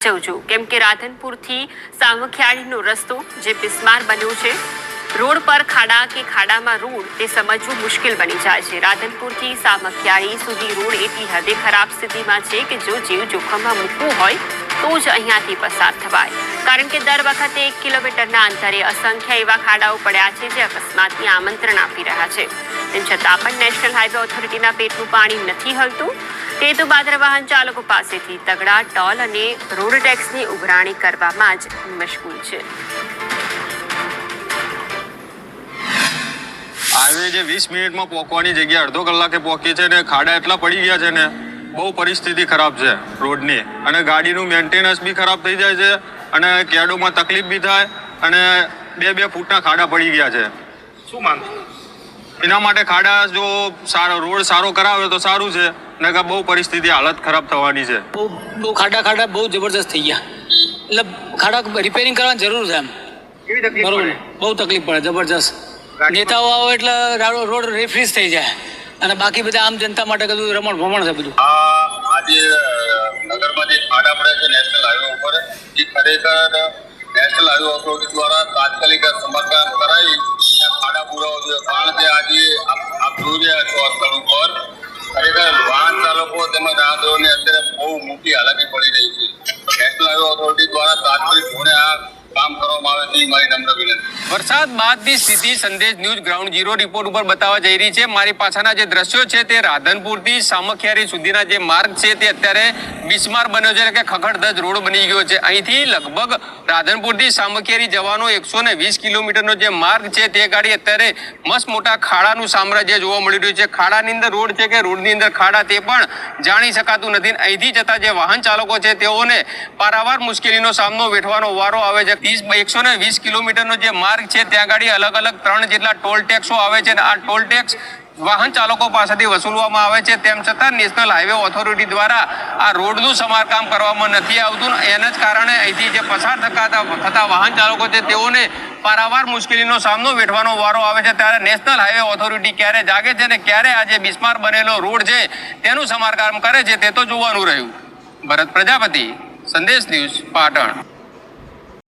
છું. કેમ કે રાધનપુરથી સામખિયાળીનો રસ્તો જે બિસ્માર બન્યો છે, રોડ પર ખાડા કે ખાડામાં રોડ, તે સમજવું મુશ્કેલ બની જાય છે. રાધનપુરથી સામખિયાળી સુધી રોડ એટલી હદે ખરાબ સ્થિતિમાં છે કે જો જીવ જોખમમાં મૂકવું હોય, તો જ અહીંયાથી પસાર થવાય. કારણ કે દર વખતે એક કિલોમીટરના અંતરે અસંખ્ય એવા ખાડાઓ પડ્યા છે જે અકસ્માતની આમંત્રણ આપી રહ્યા છે. તેમ છતાં પણ નેશનલ હાઈવે ઓથોરિટીના પેટનું પાણી નથી હલતું. તે તો બાદર વાહન ચાલકો પાસેથી તગડા ટોલ અને રોડ ટેક્સની ઉઘરાણી કરવામાં જ મશગુલ છે. હાઈવે જે વીસ મિનિટમાં પહોંચવાની જગ્યા અડધો કલાકે પહોંચી છે ને ખાડા એટલા પડી ગયા છે ને બહુ પરિસ્થિતિ ખરાબ છે રોડની. અને ગાડીનું મેન્ટેનન્સ બી ખરાબ થઈ જાય છે અને કેડોમાં તકલીફ બી થાય અને બે બે ફૂટના ખાડા પડી ગયા છે. શું માંગ એના માટે ખાડા જો સારો રોડ સારો કરાવે તો સારું છે. ને કે બહુ પરિસ્થિતિ હાલત ખરાબ થવાની છે. બહુ બહુ ખાડા ખાડા બહુ જબરજસ્ત થઈ ગયા. એટલે ખાડા રિપેરિંગ કરવાની જરૂર છે એમ. કેવી તકલીફ બરોબર. બહુ તકલીફ પડે જબરજસ્ત. નેતાઓ આવો એટલે રોડ રિફ્રીઝ થઈ જાય. અને બાકી બધા આમ જનતા માટે કદું રમણ ભમણ છે બધું. આજે નગરમાં જે ખાડા પડે છે નેશનલ હાઈવે ઉપર. એ ખરેખર નેશનલ હાઈવે ઓથોરિટી દ્વારા તાત્કાલિક સમારકામ કરાવી ખાડા ચાલકો તેમજ રાહદારીઓને અત્યારે બહુ મોટી હાલાકી પડી રહી છે. તો લાગ્યો હાઈવે આવે તે મારી સ્થિતિ સંદેશ ન્યૂઝ ગ્રાઉન્ડ ઝીરો રિપોર્ટ ઉપર બતાવવા જઈ રહી છે. મારી પાછળના જે દ્રશ્યો છે તે રાધનપુરથી સામખિયારી સુધીના જે માર્ગ છે તે અત્યારે બિસ્માર બન્યો છે કે ખખડધજ રોડ બની ગયો છે. અહીંથી લગભગ રાધનપુરથી સામખિયારી જવાનો એકસો ને વીસ કિલોમીટરનો જે માર્ગ છે તે ગાડી અત્યારે મસ્ત મોટા ખાડાનું સામ્રાજ્ય જોવા મળી રહ્યું છે. ખાડાની અંદર રોડ છે કે રોડની અંદર ખાડા તે પણ જાણી શકાતું નથી. અહીંથી જતા જે વાહન ચાલકો છે તેઓને પારાવાર મુશ્કેલીનો સામનો વેઠવાનો વારો આવે છે. ત્રીસ એકસો ને વીસ કિલોમીટરનો જે માર્ગ છે, ત્યાં ગાડી અલગ અલગ ત્રણ જેટલા ટોલ ટેક્સો આવે છે આ ટોલ ટેક્સ વાહન ચાલકો પાસેથી વસૂલવામાં આવે છે. તેમ છતાં નેશનલ હાઈવે ઓથોરિટી દ્વારા આ રોડનું સમારકામ કરવામાં નથી આવતું. એના જ કારણે અહીંથી જે પસાર થતા થતા વાહન ચાલકો છે, તેઓને પારાવાર મુશ્કેલીનો સામનો વેઠવાનો વારો આવે છે. ત્યારે નેશનલ હાઈવે ઓથોરિટી ક્યારે જાગે છે અને ક્યારે આ જે બિસ્માર બનેલો રોડ છે, તેનું સમારકામ કરે છે, તે તો જોવાનું રહ્યું. ભરત પ્રજાપતિ, સંદેશ ન્યૂઝ પાટણ.